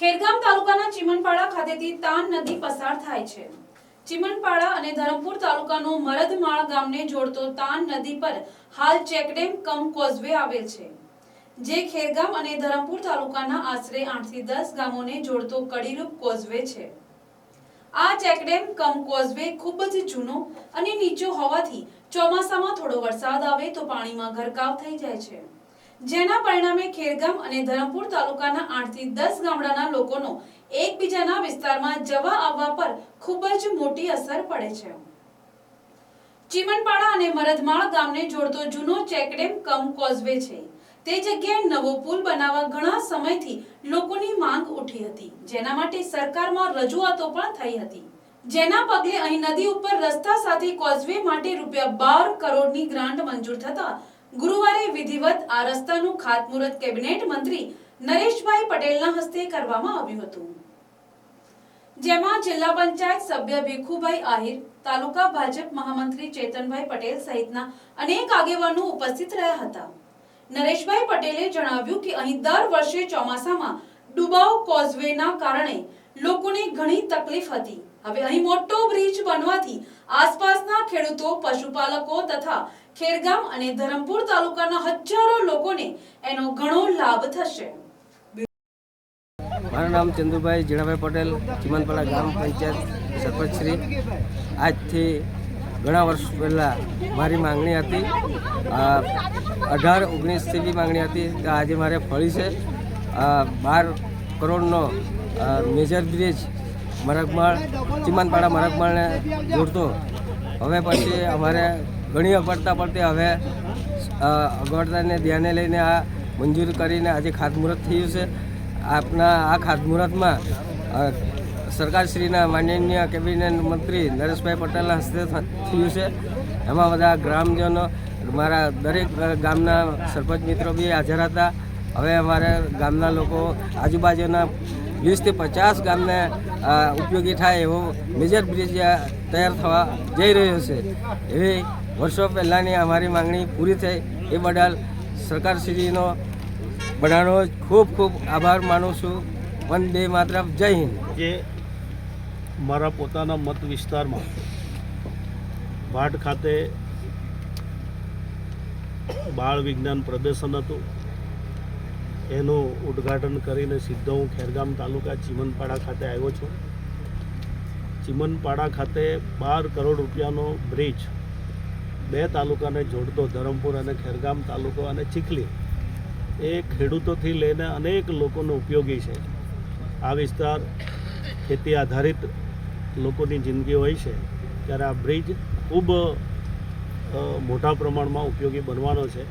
ખેરગામ તાલુકાના ચીમનપાડા ખાતેથી તાન નદી પસાર થાય છે. ચીમનપાડા અને ધરમપુર તાલુકાનો મરદમાળ ગામને જોડતો તાન નદી પર હાલ ચેકડેમ કમ કોઝવે આવેલ છે. જે ખેરગામ અને ધરમપુર તાલુકાના આશરે આઠથી દસ ગામોને જોડતો કડીરૂપ કોઝવે છે. આ ચેકડેમ કમ કોઝવે ખૂબ જ જૂનો અને નીચો હોવાથી ચોમાસામાં થોડો વરસાદ આવે તો પાણીમાં ગરકાવ થઈ જાય છે. જેના પરિણામે ખેરગામ અને ધરમપુર તાલુકાના આઠથી દસ ગામડાના લોકોનો એકબીજાના વિસ્તારમાં જવા આવવા પર ખૂબ જ મોટી અસર પડે છે. ચીમનપાડા અને મરદમાળ ગામને જોડતો જૂનો ચેકડેમ કમ કોઝવે છે. તે જગ્યાએ નવો પુલ બનાવવા ઘણા સમયથી લોકોની માંગ ઉઠી હતી, જેના માટે સરકારમાં રજૂઆતો પણ થઈ હતી. જેના પગલે અહીં નદી ઉપર રસ્તા સાથે કોઝવે માટે રૂપિયા બાર કરોડની ગ્રાન્ટ મંજૂર થતા ગુરુવારે વિધિવત આ રસ્તાનું ખાતમુહૂર્ત કેબિનેટ મંત્રી નરેશભાઈ પટેલના હસ્તે કરવામાં આવ્યું હતું. જેમાં જિલ્લા પંચાયત સભ્ય ભીખુભાઈ આહિર, તાલુકા ભાજપ મહામંત્રી ચેતનભાઈ પટેલ સહિતના અનેક આગેવાનો ઉપસ્થિત રહ્યા હતા. નરેશભાઈ પટેલે જણાવ્યું કે અહીં દર વર્ષે ચોમાસામાં ડુબાવ કોઝવેના કારણે લોકોને ઘણી તકલીફ હતી. હવે અહીં મોટો બ્રિજ બનવાથી આસપાસના ખેડૂતો, પશુપાલકો તથા ખેરગામ અને ધરમપુર તાલુકાના હજારો લોકોને એનો ઘણો લાભ થશે. મારું નામ ચંદુભાઈ જીણાભાઈ પટેલ, ચીમનપાડા ગ્રામ પંચાયત સરપંચ શ્રી. આજથી ઘણા વર્ષ પહેલાં મારી માંગણી હતી અઢાર ઓગણીસથી બી માંગણી હતી કે આજે મારે ફળી છે. બાર કરોડનો મેજર બ્રિજ મરગમાળ, ચિમાનપાડા મરગમાળને જોડતો. હવે પછી અમારે ઘણી અગવડતા પડતી. હવે અગવડતાને ધ્યાને લઈને આ મંજૂર કરીને આજે ખાતમુહૂર્ત થયું છે. આપના આ ખાતમુહૂર્તમાં સરકારશ્રીના માનનીય કેબિનેટ મંત્રી નરેશભાઈ પટેલના હસ્તે થયું છે. એમાં બધા ગ્રામજનો, મારા દરેક ગામના સરપંચ મિત્રો બી હાજર હતા. હવે અમારે ગામના લોકો આજુબાજુના વીસથી પચાસ ગામને ઉપયોગી થાય એવો મેજર બ્રિજ તૈયાર થવા જઈ રહ્યો છે. એવી વર્ષો પહેલાંની અમારી માંગણી પૂરી થઈ. એ બદલ સરકારશ્રીનો બધાનો ખૂબ ખૂબ આભાર માનું છું. વંદે માતરમ. જય હિન્દ. જે મારા પોતાના મત વિસ્તારમાં ભાટ ખાતે બાળ વિજ્ઞાન પ્રદર્શન હતું. એનું ઉદ્ઘાટન કરીને સીધો હું ખેરગામ તાલુકા ચીમનપાડા ખાતે આવ્યો છું. ચીમનપાડા ખાતે બાર કરોડ રૂપિયાનો બ્રિજ બે તાલુકાને જોડતો, ધરમપુર અને ખેરગામ તાલુકો અને ચીખલી, એ ખેડૂતોથી લઈને અનેક લોકોનો ઉપયોગી છે. આ વિસ્તાર ખેતી આધારિત લોકોની જિંદગી હોય છે. ત્યારે આ બ્રિજ ખૂબ મોટા પ્રમાણમાં ઉપયોગી બનવાનો છે.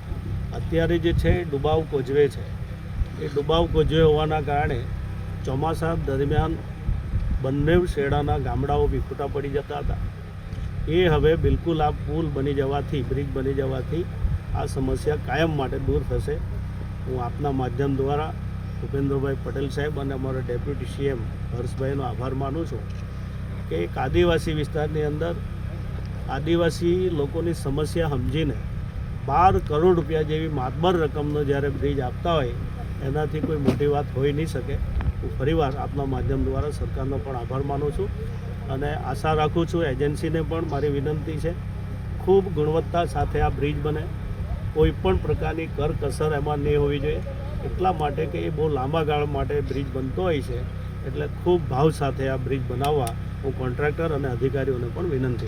અત્યારે જે છે ડુબાવ કોજવે છે. એ ડુબાવ ગજ્યો હોવાના કારણે ચોમાસા દરમિયાન બંને શેડાના ગામડાઓ વિખૂટા પડી જતા હતા. એ હવે બિલકુલ આ પુલ બની જવાથી, બ્રિજ બની જવાથી આ સમસ્યા કાયમ માટે દૂર થશે. હું આપના માધ્યમ દ્વારા ભૂપેન્દ્રભાઈ પટેલ સાહેબ અને અમારા ડેપ્યુટી સીએમ હર્ષભાઈનો આભાર માનું છું કે એક આદિવાસી વિસ્તારની અંદર આદિવાસી લોકોની સમસ્યા સમજીને બાર કરોડ રૂપિયા જેવી માતબર રકમનો જ્યારે બ્રિજ આપતા હોય એનાથી કોઈ મોટી વાત હોઈ નહીં શકે. હું ફરીવાર આપના માધ્યમ દ્વારા સરકારનો પણ આભાર માનું છું અને આશા રાખું છું એજન્સીને પણ મારી વિનંતી છે. ખૂબ ગુણવત્તા સાથે આ બ્રિજ બને. કોઈ પણ પ્રકારની કરકસર એમાં નહીં હોવી જોઈએ. એટલા માટે કે એ બહુ લાંબા ગાળ માટે બ્રિજ બનતો હોય છે. એટલે ખૂબ ભાવ સાથે આ બ્રિજ બનાવવા હું કોન્ટ્રાક્ટર અને અધિકારીઓને પણ વિનંતી